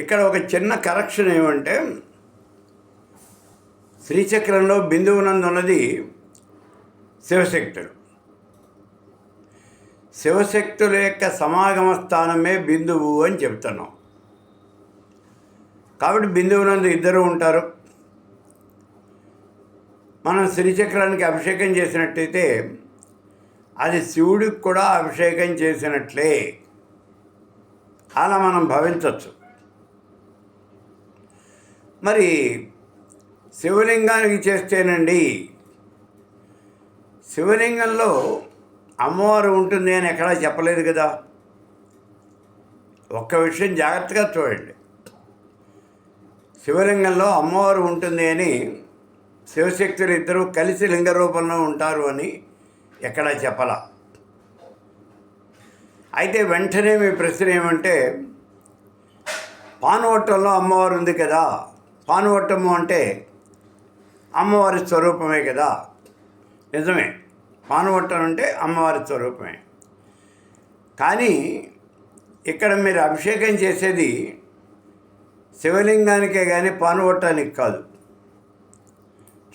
ఇక్కడ ఒక చిన్న కరెక్షన్ ఏమంటే శ్రీచక్రంలో బిందువునందు ఉన్నది శివశక్తులు శివశక్తుల యొక్క సమాగమ స్థానమే బిందువు అని చెప్తున్నాం. కాబట్టి బిందువునందు ఇద్దరు ఉంటారు. మనం శ్రీచక్రానికి అభిషేకం చేసినట్టయితే అది శివుడికి కూడా అభిషేకం చేసినట్లే. అలా మనం భావించవచ్చు. మరి శివలింగానికి చేస్తేనండి. శివలింగంలో అమ్మవారు ఉంటుంది అని ఎక్కడా చెప్పలేదు కదా. ఒక్క విషయం జాగ్రత్తగా చూడండి. శివలింగంలో అమ్మవారు ఉంటుంది అని శివశక్తులు ఇద్దరూ కలిసి లింగ రూపంలో ఉంటారు అని ఎక్కడా చెప్పలా. అయితే వెంటనే మీ ప్రశ్న ఏమంటే పానువట్టంలో అమ్మవారు ఉంది కదా పానువట్టము అంటే అమ్మవారి స్వరూపమే కదా. నిజమే. పానువట్టం అంటే అమ్మవారి స్వరూపమే. కానీ ఇక్కడ మీరు అభిషేకం చేసేది శివలింగానికే కానీ పానువట్టానికి కాదు.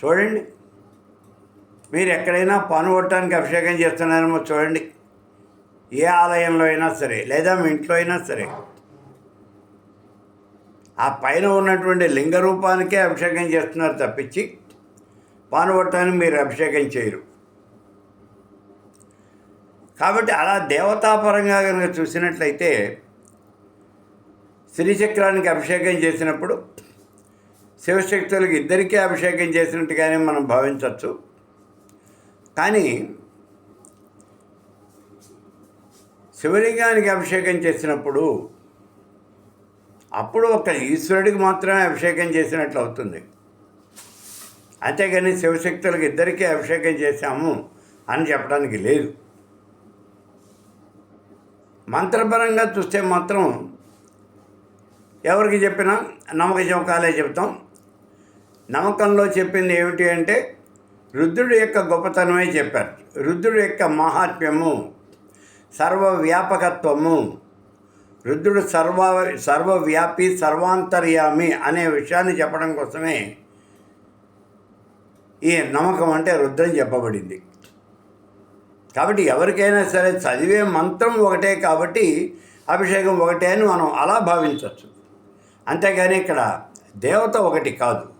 చూడండి. మీరు ఎక్కడైనా పానువట్టానికి అభిషేకం చేస్తున్నారేమో చూడండి. ఏ ఆలయంలో అయినా సరే లేదా మీ ఇంట్లో అయినా సరే. ఆ పైన ఉన్నటువంటి లింగ రూపానికే అభిషేకం చేస్తున్నారు తప్పించి పానువట్టానికి మీరు అభిషేకం చేయరు. కాబట్టి అలా దేవతాపరంగా కనుక చూసినట్లయితే శ్రీచక్రానికి అభిషేకం చేసినప్పుడు శివశక్తులకు ఇద్దరికీ అభిషేకం చేసినట్టుగానే మనం భావించవచ్చు. కానీ శివలింగానికి అభిషేకం చేసినప్పుడు అప్పుడు ఒక ఈశ్వరుడికి మాత్రమే అభిషేకం చేసినట్లు అవుతుంది. అంతేగాని శివశక్తులకు ఇద్దరికీ అభిషేకం చేశాము అని చెప్పడానికి లేదు. మంత్రపరంగా చూస్తే మాత్రం ఎవరికి చెప్పినా నమ్మక చౌకాలే చెప్తాం నమ్మకంలో చెప్పింది ఏమిటి అంటే రుద్రుడి యొక్క గొప్పతనమే చెప్పారు. రుద్రుడి యొక్క మహాత్మ్యము సర్వవ్యాపకత్వము రుద్రుడు సర్వ సర్వవ్యాపి సర్వాంతర్యామి అనే విషయాన్ని చెప్పడం కోసమే ఈ నమ్మకం అంటే రుద్రం చెప్పబడింది. కాబట్టి ఎవరికైనా సరే చదివే మంత్రం ఒకటే కాబట్టి అభిషేకం ఒకటే అని మనం అలా భావించవచ్చు. అంతేగాని ఇక్కడ దేవత ఒకటి కాదు.